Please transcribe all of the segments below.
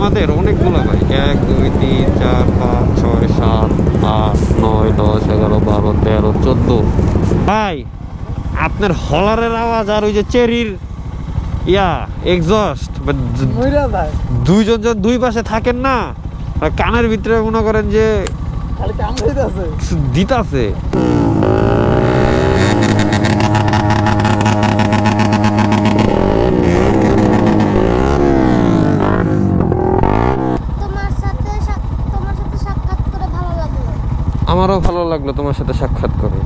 আমাদের অনেকগুলো বাইক এক দুই তিন চার পাঁচ ছয় সাত আট নয় দশ এগারো বারো তেরো চোদ্দ। ভাই আপনার হলারের আওয়াজ আর ওই যে চেরির ইয়া এক্সস্ট দুইজন জন দুই পাশে থাকেন না কানের ভিতরে মনে করেন যে দিতাছে তোমার সাথে সাক- তোমার সাথে সাক্ষাৎ করে ভালো লাগল আমারও ভালো লাগল তোমার সাথে সাক্ষাৎ করে।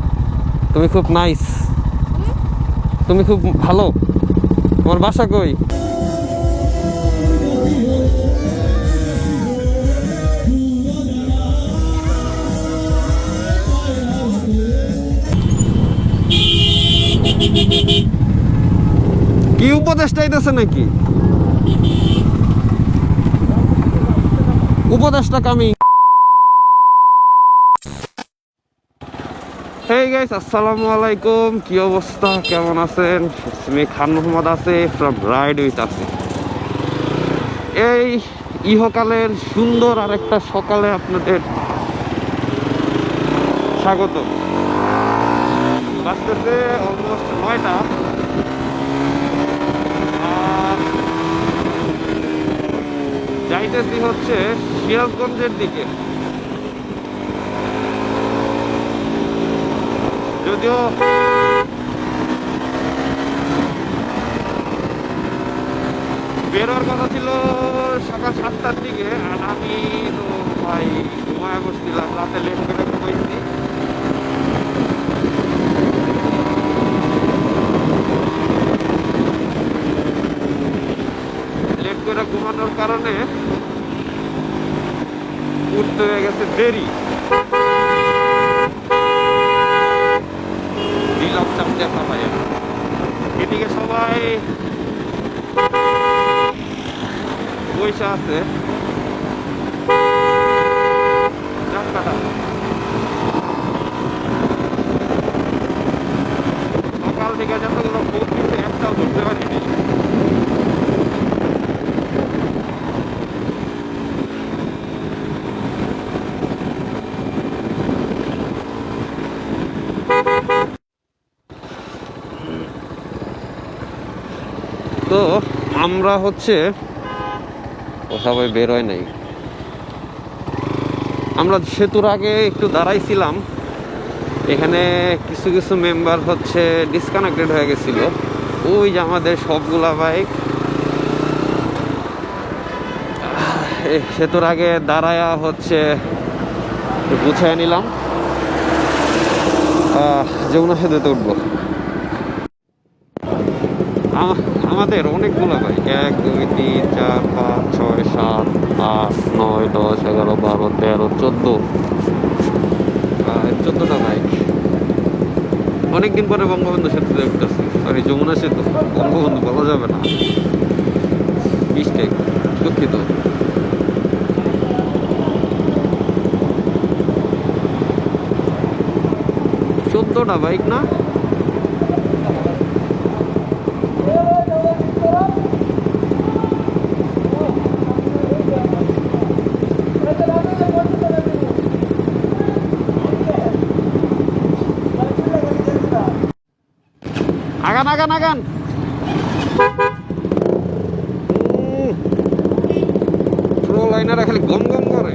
তুমি খুব নাইস তুমি খুব ভালো। তোমার বাসা কই? কি উপদেশটা আইতেছে নাকি? উপদেশটা কামি হেই গাইস আসসালামু আলাইকুম কি অবস্থা? কেমন আছেন? আমি খান মোহাম্মদ আছে ফ্রম রাইড উইথ আছে। এই ইহকালের সুন্দর আর একটা সকালে আপনাদের স্বাগত। বাঁচতেছে অলমোস্ট নয়টা। যাইতেছি হচ্ছে সিরাজগঞ্জের দিকে। যদিও বেরোর কথা ছিল সকাল সাতটার দিকে, আর আমি তো ভাই ঘুমায় বসছিলাম রাতে লেট করে ঘুমাইছি লেট করে ঘুমানোর কারণে উঠতে হয়ে গেছে দেরি। সবাই পয়সা আছে। সকাল থেকে যতগুলো দিচ্ছে একটাও ধরতে পারিনি তো আমরা হচ্ছে ও সবাই বেরোয় নাই। আমরা সেতুর আগে একটু দাঁড়াইছিলাম। এখানে কিছু কিছু মেম্বার হচ্ছে ডিসকানেক্টেড হয়ে গেছিল। ওই যে আমাদের সবগুলা বাইক সেতুর আগে দাঁড়ায়া হচ্ছে গুছায় নিলাম। যমুনা সেতুতে উঠবো। আমাদের অনেকগুলো বাইক এক, দুই, তিন, চার, পাঁচ, ছয়, সাত, আট, নয়, দশ, এগারো, বারো, তেরো, চোদ্দ। চোদ্দোটা বাইক অনেকদিন পরে বঙ্গবন্ধু সেতুতে উঠতেছি সরি যমুনা সেতু। বঙ্গবন্ধু বলা যাবে না। মিস্টেক দুঃখিত। চোদ্দোটা বাইক না? আগান আগান আগান প্রো লাইনারা খালি গম গম করে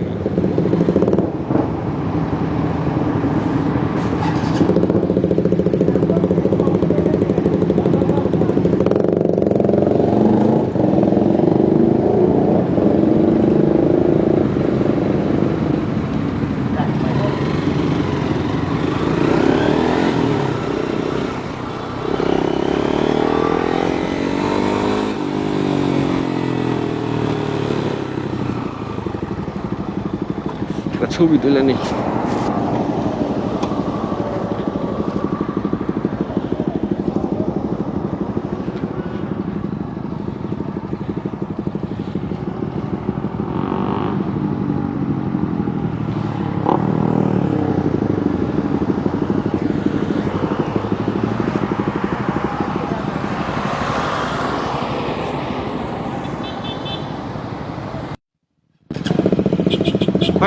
একটা ছবি তুলে নি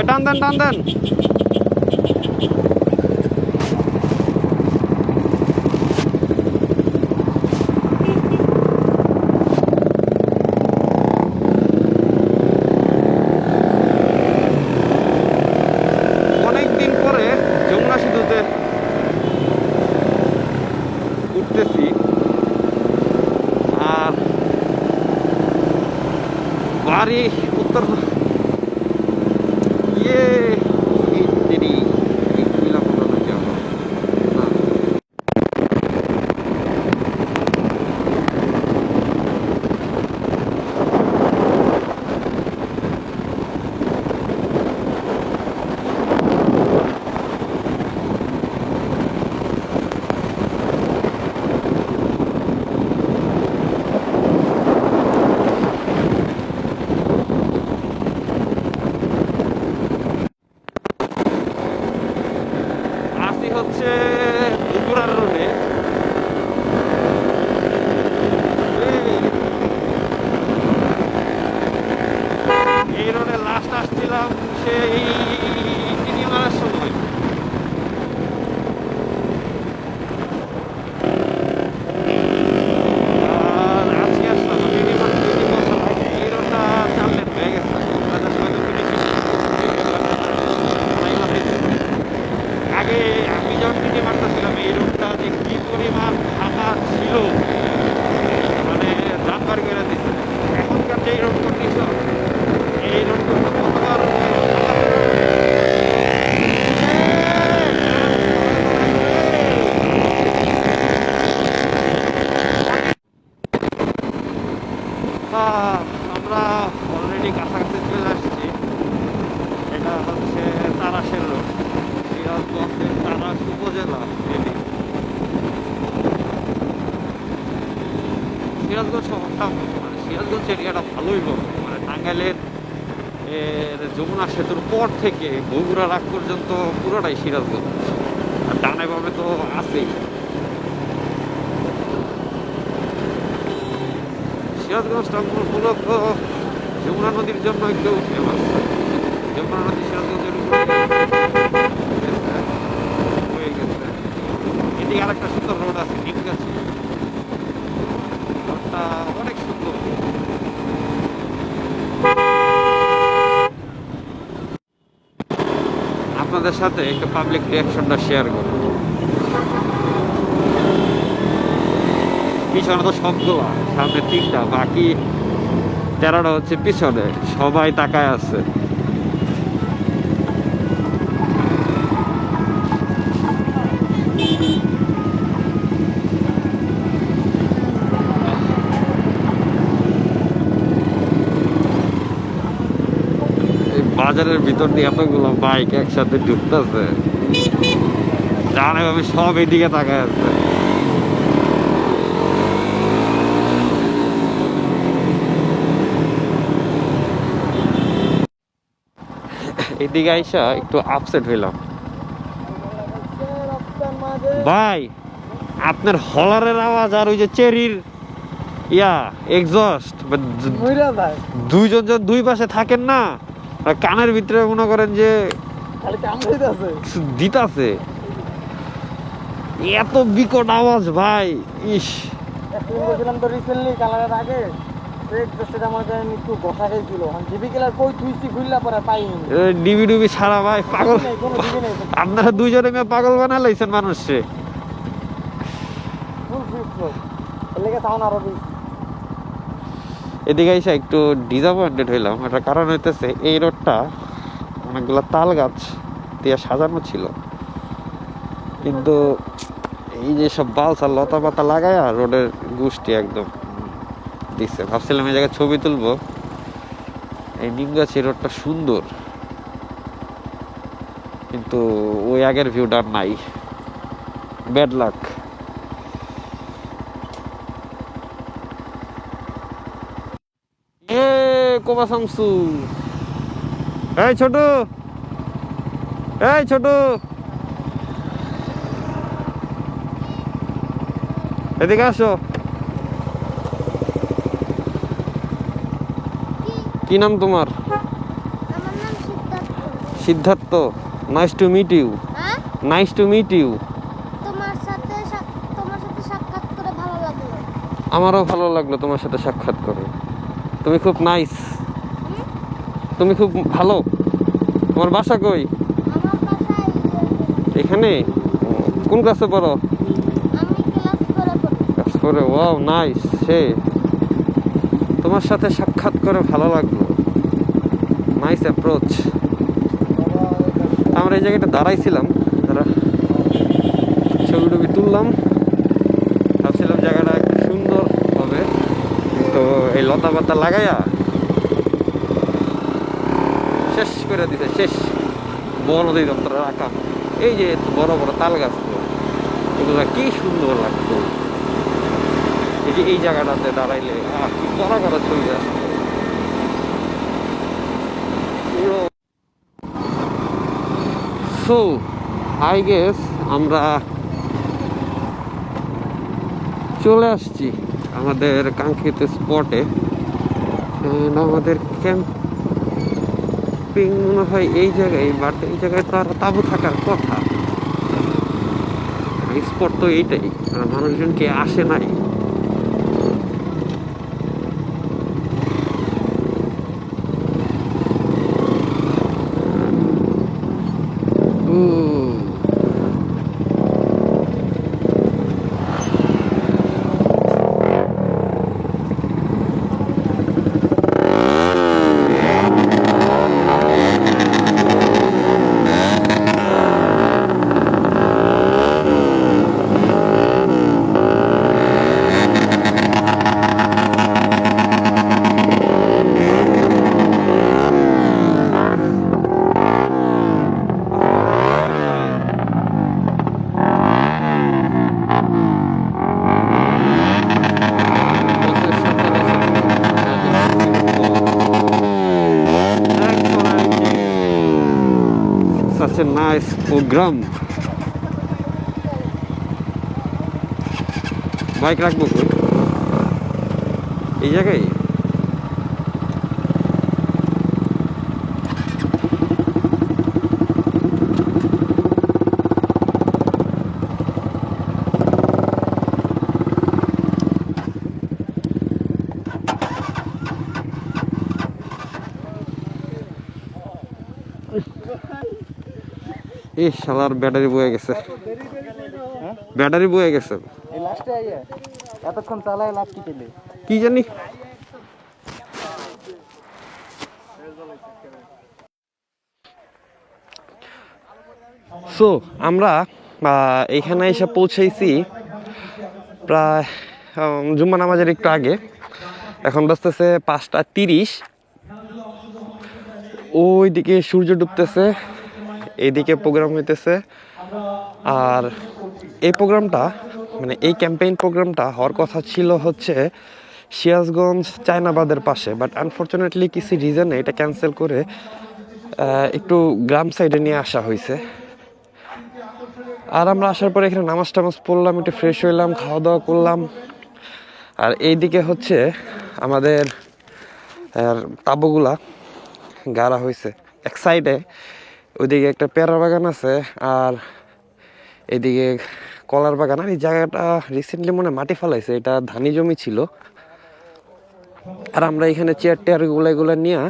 ভাই টান দেন টান দেন থেকে বগুড়া রাগ পর্যন্ত পুরোটাই সিরাজগঞ্জ। আর ডানে বামে তো আছেই। সিরাজগঞ্জ সিরাজগঞ্জটা মূলত যমুনা নদীর জন্য একটু ফেমাস। যমুনা নদী সিরাজগঞ্জের হয়ে গেছে। এদিকে আরেকটা সুন্দর রোড আছে, নিমগাছি। রোডটা অনেক সুন্দর আপনাদের সাথে একটু পাবলিক রিয়াকশনটা শেয়ার করব। পিছনে তো সবগুলা, সামনে তিনটা, বাকি তেরোটা হচ্ছে পিছনে, সবাই তাকায় আছে। বাজারের ভিতর দিয়ে এতগুলো বাইক একসাথে ঢুকতেছে। জানে আমি সব এদিকে তাকায় আছে। এদিকে আইসা একটু আপসেট হইলাম। ভাই আপনার হলারের আওয়াজ আর ওই যে চেরির ইয়া এক্সস্ট দুইজন জন দুই পাশে থাকেন না। আর কানের ভিতরে মনে করেন যে খালি দিতাছে। এত বিকট আওয়াজ ভাই ইস। বলছিলাম তো রিসেন্টলি কালারের আগে। পাইনি। ডিবি ভাই পাগল। আপনারা দুইজনে মেয়ে পাগল বানা লাইছেন মানুষে ফুল ফিক্স এর লেগে সাউন্ড আরও বেশি এদিকে এসে একটু ডিসঅ্যাপয়েন্টেড হইলাম। এটার কারণ হইতেছে, এই রোডটা অনেকগুলো তাল গাছ দিয়ে সাজানো ছিল। কিন্তু এই যে সব বালসা লতা পাতা লাগায় রোডের গুষ্টি একদম দিচ্ছে ভাবছিলাম এই জায়গায় ছবি তুলবো। এই নিমগাছি রোডটা সুন্দর। কিন্তু ওই আগের ভিউটা নাই। ব্যাড লাক কোবা সামসু। এই ছোট। এই ছোট। এদিকে আসো। কি কি নাম তোমার? Siddharth. Nice to meet you হ্যাঁ? নাইস টু মিট ইউ তোমার সাথে সাক- তোমার সাথে সাক্ষাৎ করে ভালো লাগল। আমারও ভালো লাগল তোমার সাথে সাক্ষাৎ করে। তুমি খুব নাইস তুমি খুব ভালো। তোমার বাসা কই? এখানে। কোন ক্লাসে পড়ো? ক্লাস করে ওয়াও নাইস সে। তোমার সাথে সাক্ষাৎ করে ভালো লাগল। Nice approach. আমরা এই জায়গাটা দাঁড়াইছিলাম। ছবি টবি তুললাম। ভাবছিলাম জায়গাটা একটু সুন্দর হবে। তো এই লতা পাতা লাগাইয়া শেষ করে দিছে শেষ। বন অধিদপ্তরে রাখা এই যে বড় বড় তাল গাছগুলো এগুলো কি সুন্দর লাগতো এই যে এই জায়গাটাতে দাঁড়াইলে আহ, কি করা করা ছবি আসতো সো আই গেস আমরা চলে আসছি আমাদের কাঙ্ক্ষিত স্পটে আমাদের ক্যাম্পিং মনে হয় এই জায়গায় বাট এই জায়গায় তো আর তাবু থাকার কথা। স্পট তো এইটাই। মানুষজনকে আসে নাই। Program. বাইক রাখব? এই জায়গায় এই শালার ব্যাটারি বয়ে গেছে। ব্যাটারি বয়ে গেছে। এতক্ষণ চালায় লাভ কি কি জানি? সো আমরা আহ, এইখানে এসে পৌঁছেছি প্রায় জুম্মা নামাজের একটু আগে। এখন বাজতেছে পাঁচটা তিরিশ। ওইদিকে সূর্য ডুবতেছে। এইদিকে প্রোগ্রাম হইতেছে। আর এই প্রোগ্রামটা মানে এই ক্যাম্পেইন প্রোগ্রামটা হওয়ার কথা ছিল হচ্ছে সিরাজগঞ্জ, চায়নাবাদের পাশে। বাট আনফর্চুনেটলি কিছু রিজনে এটা ক্যান্সেল করে একটু গ্রাম সাইডে নিয়ে আসা হয়েছে আর আমরা আসার পরে এখানে নামাজ টামাজ পড়লাম, একটু ফ্রেশ হইলাম খাওয়া দাওয়া করলাম। আর এইদিকে হচ্ছে আমাদের তাবুগুলা গাড়া হয়েছে এক সাইডে ওইদিকে একটা পেয়ারা বাগান আছে আর এদিকে কলার বাগান। আর এই জায়গাটা রিসেন্টলি মনে মাটি ফেলাইছে, এটা ধানি জমি ছিল। আর আমরা এখানে চেয়ার টেয়ারগুলা এগুলা নিয়ে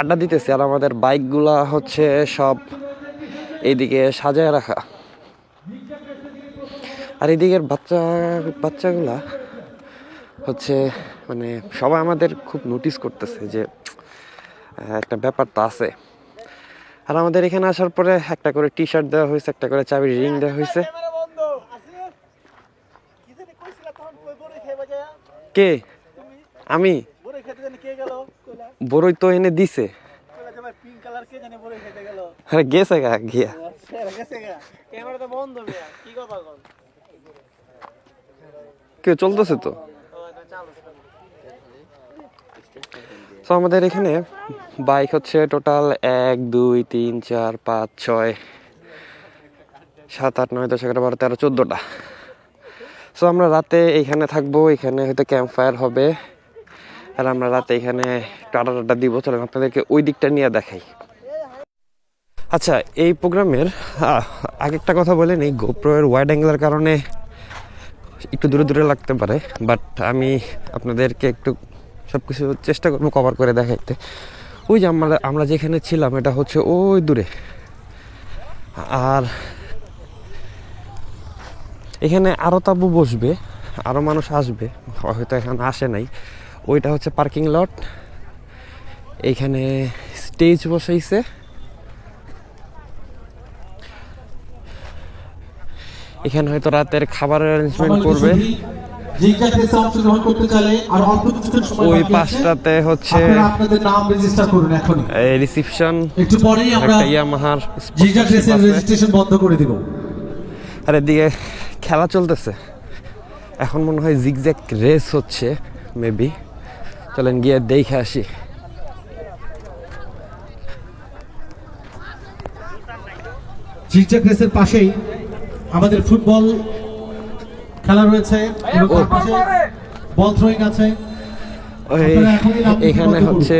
আড্ডা দিতেছি। আর আমাদের বাইকগুলা হচ্ছে সব এইদিকে সাজায় রাখা। আর এদিকের বাচ্চা, বাচ্চাগুলা হচ্ছে মানে সবাই আমাদের খুব নোটিস করতেছে যে একটা ব্যাপার তো আছে। আর আমাদের এখানে আসার পরে একটা করে টি শার্ট দেওয়া হয়েছে, একটা করে চাবির রিং দেওয়া হয়েছে। কে? আমি? বড়ই তো এনে দিছে। গেছে গা, গিয়া। কেউ চলতেছে তো? তো আমাদের এখানে বাইক হচ্ছে টোটাল এক দুই তিন চার পাঁচ ছয় সাত আট নয় দশ এগারো বারো তেরো চোদ্দোটা। সো আমরা রাতে এইখানে থাকব এখানে হয়তো ক্যাম্প ফায়ার হবে। আর আমরা রাতে এখানে টাটা টাটা দিব। চলেন আপনাদেরকে ওই দিকটা নিয়ে দেখাই। আচ্ছা এই প্রোগ্রামের আহ, আগে একটা কথা বলে নেই। গোপ্রোয়ের ওয়াইড অ্যাঙ্গেলের কারণে একটু দূরে দূরে লাগতে পারে। বাট আমি আপনাদেরকে একটু সব কিছু চেষ্টা করব কভার করে দেখাইতে। ওই যে আমরা আমরা যেখানে ছিলাম, এটা হচ্ছে ওই দূরে। আর এখানে আরও তাবু বসবে আরও মানুষ আসবে, হয়তো এখানে আসে নাই। ওইটা হচ্ছে পার্কিং লট এইখানে স্টেজ বসাইছে। এখানে হয়তো রাতের খাবারের অ্যারেঞ্জমেন্ট করবে। ওই। পাশটাতে হচ্ছে আপনাদের নাম রেজিস্টার করুন এখনই। রিসিপশন একটু পরেই আমরা ইয়ামাহার রেজিস্ট্রেশন বন্ধ করে দিব। আর এদিকে খেলা চলতেছে। এখন মনে হয় জিগজ্যাক রেস হচ্ছে মেবি চলেন গিয়ে দেখে আসি। জিজ্ঞাসা টেস্টের পাশেই আমাদের ফুটবল খেলা রয়েছে বল থ্রোয়িং আছে। এখানে হচ্ছে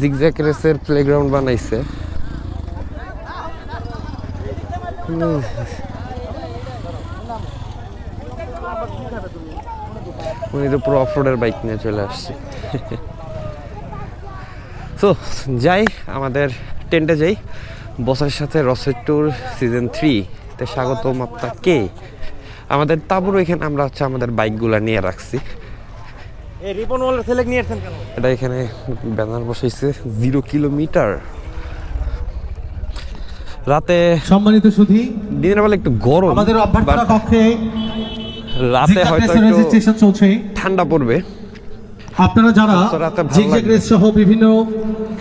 জিগজ্যাক রেসের প্লেগ্রাউন্ড বানাইছে। উনি তো পুরো অফ রোডের বাইক নিয়ে চলে আসছে। তো যাই আমাদের টেন্টে যাই। বসের সাথে রসের ট্যুর সিজন থ্রি তে স্বাগতম আপনাকে। আমাদের তাবুর এখানে আমরা হচ্ছে আমাদের বাইকগুলো নিয়ে রাখছি। এই রিপন ওয়ালের ছেলে নিয়ে আসছেন কেন? এটা এখানে ব্যানার বসাইছে জিরো কিলোমিটার। রাতে সম্মানিত সুধী দিনের বেলা একটু গরম আমাদের অভ্যর্থনা কক্ষে রাতে হয়তো একটু রেজিস্ট্রেশন চলছে। ঠান্ডা পড়বে। আপনারা যারা জিগজ্যাগ রেস সহ বিভিন্ন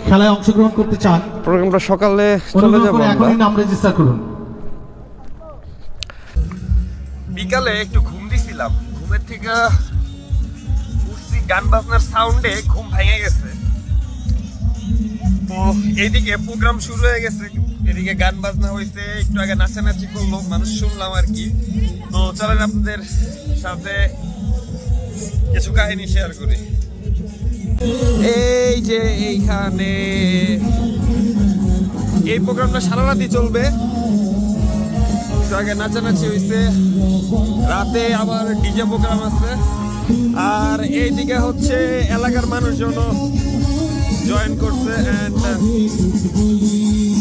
খেলায় অংশগ্রহণ করতে চান প্রোগ্রামটা সকালে চলে যাব এখনই নাম রেজিস্টার করুন। বিকালে একটু ঘুম দিছিলাম। ঘুমের থেকে উঠছি, গান বাজনার সাউন্ডে ঘুম ভেঙে গেছে। তো এইদিকে প্রোগ্রাম শুরু হয়ে গেছে। এদিকে গান বাজনা হয়েছে একটু আগে নাচানাচি করল, মানুষ শুনলাম আর কি। তো চলেন আপনাদের সাথে কিছু কাহিনী শেয়ার করি। এই যে এইখানে। এই প্রোগ্রামটা সারা রাতই চলবে। একটু আগে নাচানাচি হয়েছে রাতে আবার ডিজে প্রোগ্রাম আছে। আর এইদিকে হচ্ছে এলাকার মানুষজন জয়েন করছে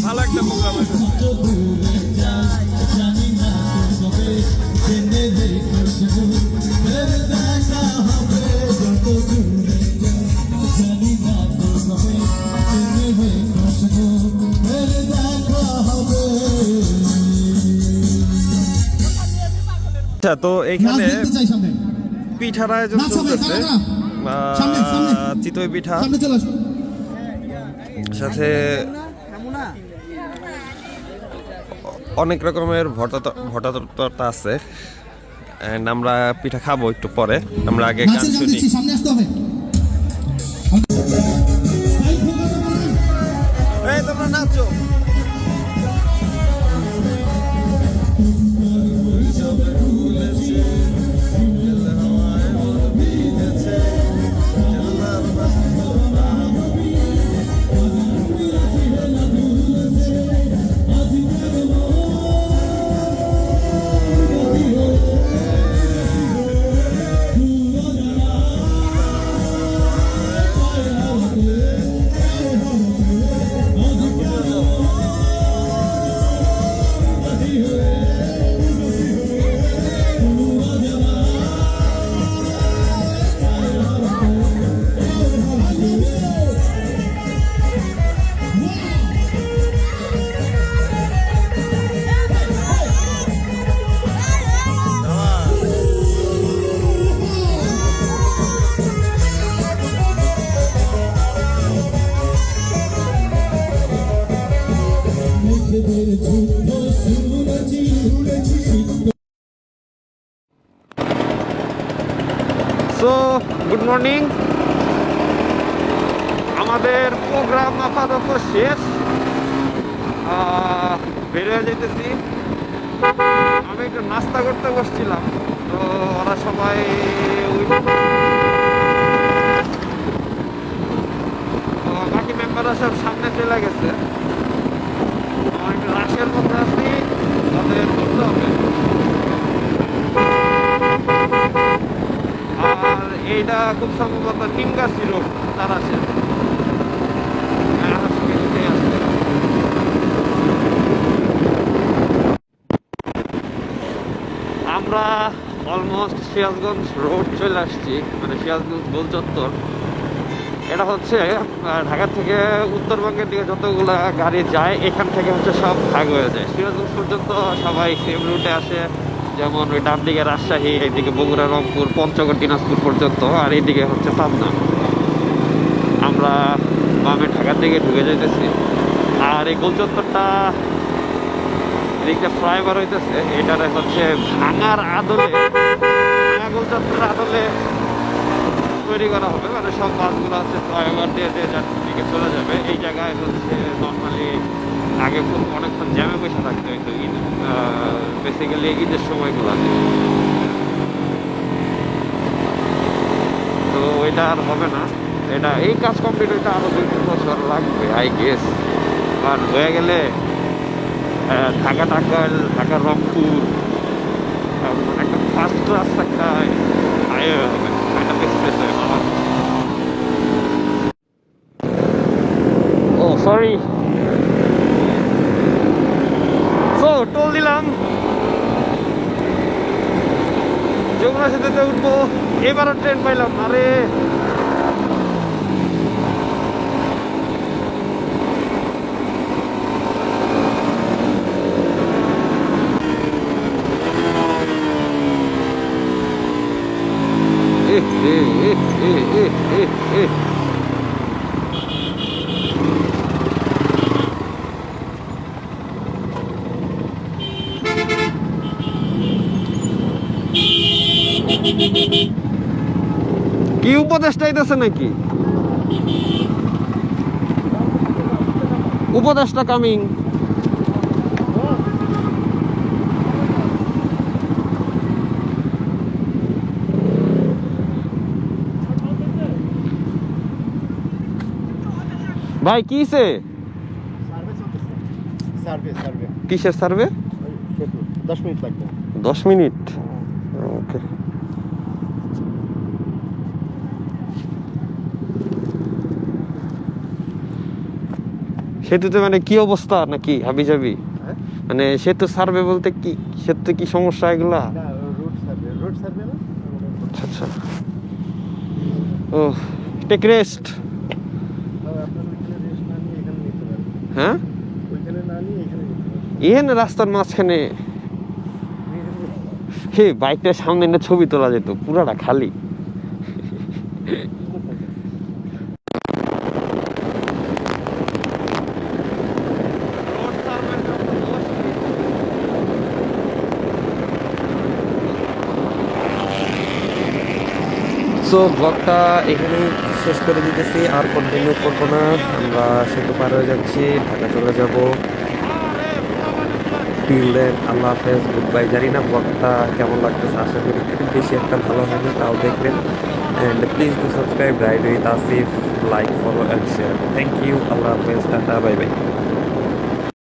ভালো একটা প্রোগ্রাম হয়েছে আচ্ছা তো এখানে পিঠার আয়োজন চলতেছে। চিতই পিঠা। সাথে অনেক রকমের ভটা তরতা আছে। আমরা পিঠা খাব একটু পরে। আমরা আগে গান শুনি। এইটা খুব সম্ভবত টিঙ্গা সিরোপ তার আছে। আমরা অলমোস্ট সিরাজগঞ্জ রোড চলে আসছি মানে সিরাজগঞ্জ গোল চত্বর। এটা হচ্ছে ঢাকা থেকে উত্তরবঙ্গের দিকে যতগুলো গাড়ি যায়, এখান থেকে হচ্ছে সব ভাগ হয়ে যায়। সিরাজগঞ্জ পর্যন্ত সবাই সেম রুটে আসে। যেমন ওই ডান দিকে রাজশাহী, এইদিকে বগুড়া, রংপুর, পঞ্চগড়, দিনাজপুর পর্যন্ত, আর এইদিকে হচ্ছে পাবনা। আমরা বামে ঢাকার দিকে ঢুকে যাইতেছি। আর এই গোল চত্বরটা এদিকটা ফ্লাইওভার হইতেছে। এটারে হচ্ছে ভাঙার আদলে, ভাঙা গোল চত্বরের আদলে তৈরি করা হবে। মানে সব বাসগুলো হচ্ছে ফ্লাইওভার দিয়ে দিয়ে যার দিকে চলে যাবে, এই জায়গায় হচ্ছে নর্মালি আগে খুব অনেকক্ষণ জ্যামে বসে থাকতে হইতো ঈদ বেসিক্যালি ঈদের সময়গুলোতে তো ওইটা আর হবে না। এটা, এই কাজ কমপ্লিট হইতে আরও দুই তিন বছর লাগবে আই গেস আর হয়ে গেলে ঢাকা টাকাল ঢাকা রংপুর মানে একটা ফার্স্ট ক্লাস একটা হাইওয়ে হবে, একটা সরি সো টোল দিলাম। যমুনা সেতুতে উঠবো। এবারও ট্রেন পাইলাম। আরে! কি উপদেশটা আইতেছে নাকি? উপদেশটা কামিং ভাই কিসে কিসের সার্ভে দশ মিনিট লাগবে। দশ মিনিট। সেতুতে মানে কি অবস্থা নাকি হাবি যাবি হ্যাঁ? মানে সেতু সার্ভে বলতে কি সেতুতে কি সমস্যা এগুলা? না না? আচ্ছা আচ্ছা। ও টেক রেস্ট না হ্যাঁ? না পারেন। এখানে রাস্তার মাঝখানে? হে বাইকটার সামনে এনে ছবি তোলা যেত পুরাটা খালি। ব্লগটা এখানেই শেষ করে দিতেছি, আর কন্টিনিউ করব না। আমরা সেতু পার হয়ে যাচ্ছি, ঢাকা চলে যাব। টিল দেন আল্লাহ হাফেজ গুড বাই জানি না ব্লগটা কেমন লাগতেছে, আশা করি খুব বেশি একটা ভালো হয়নি তাও দেখবেন। And please do subscribe ride with Asif like follow and share thank you আল্লাহ হাফেজ, টাটা বাই বাই